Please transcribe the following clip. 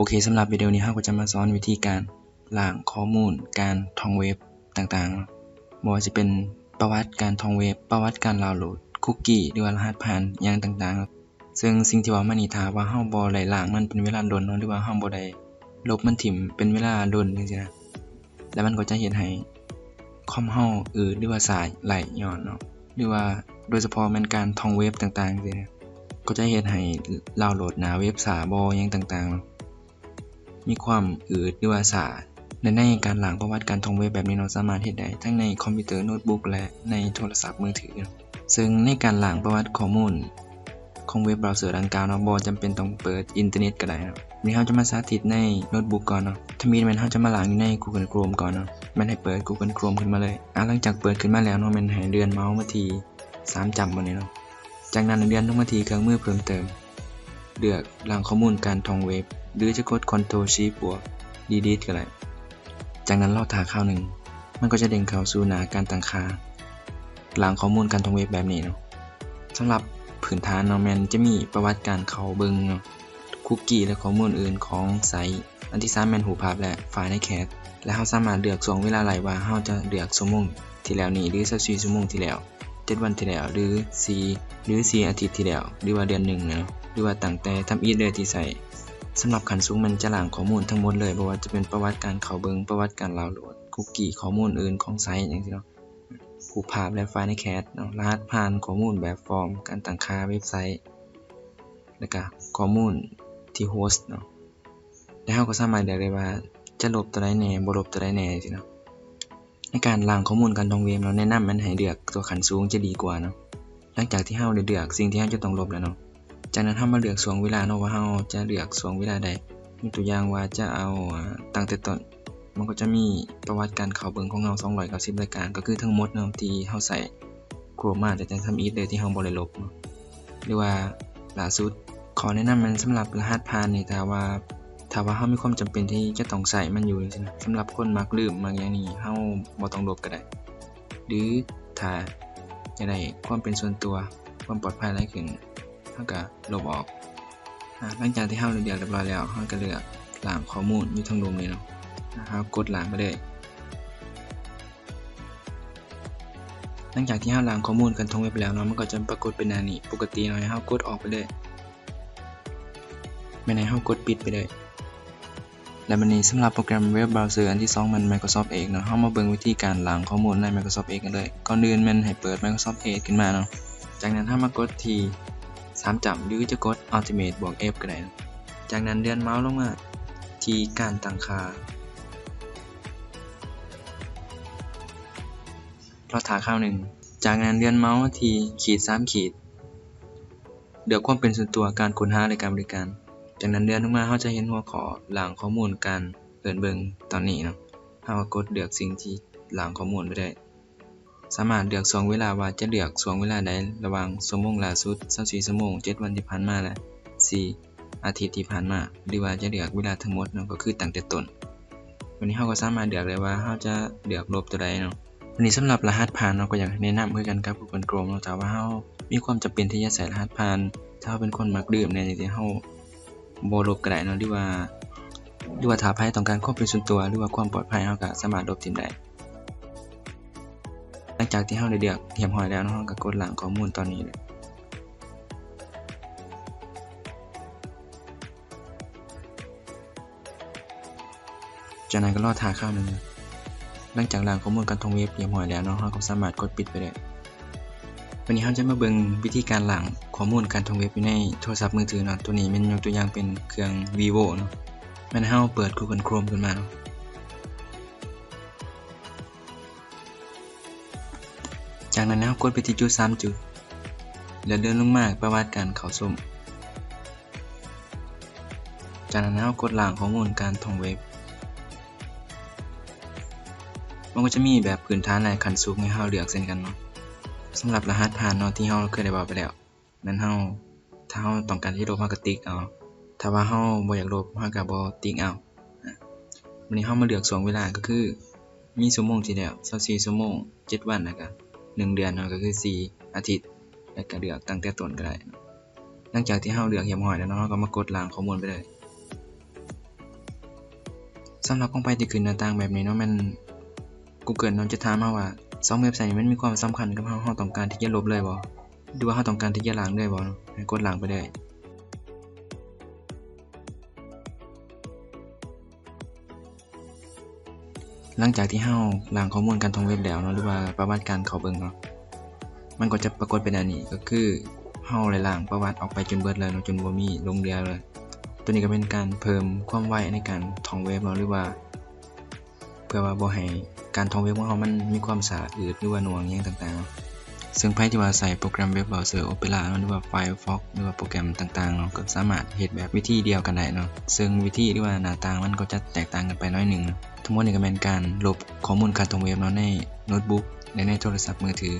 โอเคสำหรับวิดีโอนี้เราก็จะมาสอนวิธีการล้างข้อมูล การท่องเว็บต่างๆบ่ว่าสิเป็นประวัติการท่องเว็บ ประวัติการดาวน์โหลด คุกกี้หรือว่ารหัสผ่านหยังต่างๆ ซึ่งสิ่งที่ว้ามานี่ถาว่าเราบ่ได้ล้างมันเป็นเวลาโดนเนาะหรือว่าเราบ่ได้ลบมันถิ้มเป็นเวลาโดนจังซี่นะแล้วมันก็จะเฮ็ดให้คอมเราอืดหรือว่าสายไหลย้อนเนาะหรือว่าโดยเฉพาะม่นการท่องเว็บต่างๆจังซี่นะก็จะเฮ็ดให้ดาวน์โหลดหน้าเว็บช้าบ่หยังต่างๆเนาะ มีความอืดหรือว่าช้าและในการล้างประวัติการท่องเว็บแบบนี้เนาสามารถเฮ็ดได้ทั้งในคอมพิวเตอร์โน้ตบุ๊กและในโทรศัพท์มือถือ ซึ่งในการหล้างประวัติข้อมูลของเว็บเบราว์เซอร์ดังกล่าวเนาะบ่จำเป็นต้องเปิดอินเทอร์เน็ตก็ได้นะวันนี้เราจะมาสาธิตในโน้ตบุ๊กก่อนเนาะถ้ามีม่นเราจะมาหล้างอยู่ใน Google Chrome ก่อนเนาะม่นให้เปิด Google Chrome ขึ้นมาเลยอะหลังจากเปิดขึ้นมาแล้วเนาะม่นให้เลื่อนเมาส์มาที่3จับบ่นี้เนาะจากนั้นเลื่อนลงมาที่เครื่องมือเพิ่มเติมเลือกล้างข้อมูลการท่องเว็บ หรือจะกด Ctrl Shift บวก Delete ก็ได้จากนั้นรอท่าคราวหนึ่ง มันก็จะเด้งเข้าสู่หน้าการตั้งค่าล้างข้อมูลการท่องเว็บแบบนี้เนาะสำหรับพื้นฐานเนาะแมนจะมีประวัติการเข้าเบิงเนาะคุกกี้และข้อมูลอื่นของไซต์อันที่3แมนรูภาพและไฟล์ในแคสและเราสามารถเลือกช่วงเวลาไหลว่าเราจะเลือกชั่วโมงที่แล้วนี้หรือ24ชั่วโมงที่แล้ว7วันที่แล้วหรือ4หรือ4อาทิตย์ที่แล้วหรือว่าเดือนหนึ่งเนาะหรือว่าตั้งแต่ทำอีทเลยที่ใส่ สำหรับขันสูงมันจะหล้างข้อมูลทั้งหมดเลยบ่ว่าจะเป็นประวัติการเข้าเบิงประวัติการดาวโหลดคุกกี้ข้อมูลอื่นของไซต์จังซี่เนาะรูปภาพและไฟล์ในแคสเนาะรหัสผ่านข้อมูลแบบฟอร์ม การตั้งค่าเว็บไซต์ แล้วก็ข้อมูลที่โฮสต์เนาะแล้วเราก็สามารถเลือกได้ว่าจะลบตัวใดแหน่บ่ลบตัวใดแหน่จังซี่เนาะในการล้างข้อมูลการท่องเว็บเราแนะนำมันให้เลือกตัวขันสูงจะดีกว่าเนาะหลังจากที่เราได้เลือกสิ่งที่เราจะต้องลบแล้วเนาะ จากนั้นเรามาเลือกช่วงเวลาเนาะว่าเราจะเลือกช่วงเวลาใดยกตัวอย่างว่าจะเอาตั้งแต่ต้นมันก็จะมีประวัติการเข้าเบิ่งของเรา290รายการ ก็คือทั้งหมดเนาะที่เราใส่ Chrome มาแต่จังทำอีทเลยที่เราบ่ได้ลบหรือว่าล่าสุดขอแนะนำมันสำหรับรหัสผ่านนี่ถ้าว่าถ้าว่าเรามีความจำเป็นที่จะต้องใช้มันอยู่จังซี่นะสำหรับคนมักลืมมักอย่างนี้เราบ่ต้องลบก็ได้ หรือถ้าอยากได้ความเป็นส่วนตัวความปลอดภัยหลายขึ้น เราก็ลบออกหลังจากที่เราเลือกเรียบร้อยแล้วเราก็เลือกล้างข้อมูลอยู่ทางมุมนี้เนาะเรากดหล้างไปเลยหลังจากที่เราล้างข้อมูลกันทงเว็บแล้วเนาะมันก็จะปรากฏเป็นหน้านี้ปกติเนาะให้เรากดออกไปเลยไม่ให้เรากดปิดไปเลยและบัดนี้สำหรับโปรแกรมเว็บเบราว์เซอร์อันที่ 2 มัน Microsoft Edge เนาะเฮามาเบิ่งวิธีการล้างข้อมูลใน Microsoft Edge กันเลยก่อนอื่นม่นให้เปิด Microsoft Edge ขึ้นมาเนาะจากนั้นถ้ามากดที่ 3จับหรือจะกด Ultimate บวก F ก็ได้นะจากนั้นเลื่อนเมาส์ลงมา ที่การตั้งค่ารอท่าคราวหนึ่ง จากนั้นเลื่อนเมาส์ที่ขีด3ขีดเลือกความเป็นส่วนตัวการค้นหาและการบริการ จากนั้นเลื่อนลงมาเราจะเห็นหัวข้อล้างข้อมูลการเปิดเบิงตอนนี้เนาะเราก็กดเลือกสิ่งที่หล้างข้อมูลไปได้ สามารถเลือกช่วงเวลาว่าจะเลือกช่วงเวลาใดระหว่างชั่วโมงล่าสุด24ชั่วโมง 7 วันที่ผ่านมาและ 4 อาทิตย์ที่ผ่านมา หรือว่าจะเลือกเวลาทั้งหมดเนาะก็คือตั้งแต่ต้นวันนี้เราก็สามารถเลือกได้ว่าเราจะเลือกลบตัวใดเนาะวันนี้สำหรับรหัสผ่านเราก็อยากแนะนำคือกันกับ Google Chrome เนาะแต่ว่าเรามีความจำเป็นที่จะใส่รหัสผ่าน ถ้าเราเป็นคนมักดื่มเนี่ยจริงๆเราบลบก็ได้เนาะหรือว่าหรือว่าถ้าใครต้องการความเป็นส่วนตัวหรือว่าความปลอดภัยเราก็สามารถลบทิ้งได้ห ลังจากที่เราได้เลือกเรียบร้อยแล้วนาะเราก็กดหล้างข้อมูลตอนนี้เลยจากนั้นก็รอดทาคราวหนึ่งหลังจากหล้างข้อมูลการท่องเว็บเรียบร้อยแล้วเนาะเราก็สามารถกดปิดไปได้วันนี้เราจะมาเบิ่งวิธีการหล้างข้อมูลการท่องเว็บอยู่ในโทรศัพท์มือถือเนาะตัวนี้มันยกตัวอย่างเป็นเครื่อง Vivo เนาะแมันให้เราเปิด Google Chrome ขึ้นมาเนาะ จากนั้นเรากดไปที่จุด3จุด แล้วเดินลงมาประวัติการเข้าชมจากนั้นเรากดล้างข้อมูลการท่องเว็บ มันก็จะมีแบบพื้นฐานและขั้นสูงให้เราเลือกเช่นกันเนาะสำหรับรหัสผ่านเนาะที่เราเคยได้บอกไปแล้วนั้นเราถ้าเราต้องการที่ลบเราก็ติ๊กเอา ถ้าว่าเราบ่อยากลบเราก็บ่ติ๊กเอาวันนี้เรามาเลือกช่วงเวลาก็คือมีชั่วโมงที่แล้ว24ชั่วโมง7วันแล้วก็ 1 เดือนเนาะก็คือ 4 อาทิตย์ แล้วก็เลือกตั้งแต่ต้นก็ได้ หลังจากที่เราเลือกเหียบหอยแล้วเนาะเราก็มากดล้างข้อมูลไปเลยสำหรับของไปที่ขึ้นหน้าต่างแบบนี้เนาะมัน Google เนาะจะถามมาว่า2เว็บไซต์นี้มันมีความสำคัญกับเราเราต้องการที่จะลบเลยบ่หรือว่าเราต้องการที่จะล้างเลยบ่ให้กดล้างไปเลย หลังจากที่เราล้างข้อมูลการท่องเว็บแล้วเนาะหรือว่าประวัติการเข้าเบิ่งเนาะมันก็จะปรากฏเป็นอันนี้ก็คือเราได้ล้างประวัติออกไปจนเบิดเลยเนาะจนบ่มีลงเดียวเลย ตัวนี้ก็เป็นการเพิ่มความไวในการท่องเว็บเนาะหรือว่า เพื่อว่าบ่ให้การท่องเว็บของเรามันมีความสะอืดหรือว่าหน่วงอิหยังต่างๆเนาะ ซึ่งไผที่ว่าใส่โปรแกรมเว็บเบราว์เซอร์ Opera เนาหรือว่า Firefox หรือว่าโปรแกรมต่างๆเนาะก็สามารถเหตุแบบวิธีเดียวกันได้เนาะซึ่งวิธีหรือว่าหน้าต่างมันก็จะแตกต่างกันไปน้อยหนึ่งทั้งหมดนี้ก็เป็นการลบข้อมูลการท่องเว็บเนาะในโน้ตบุ๊กและในโทรศัพท์มือถือ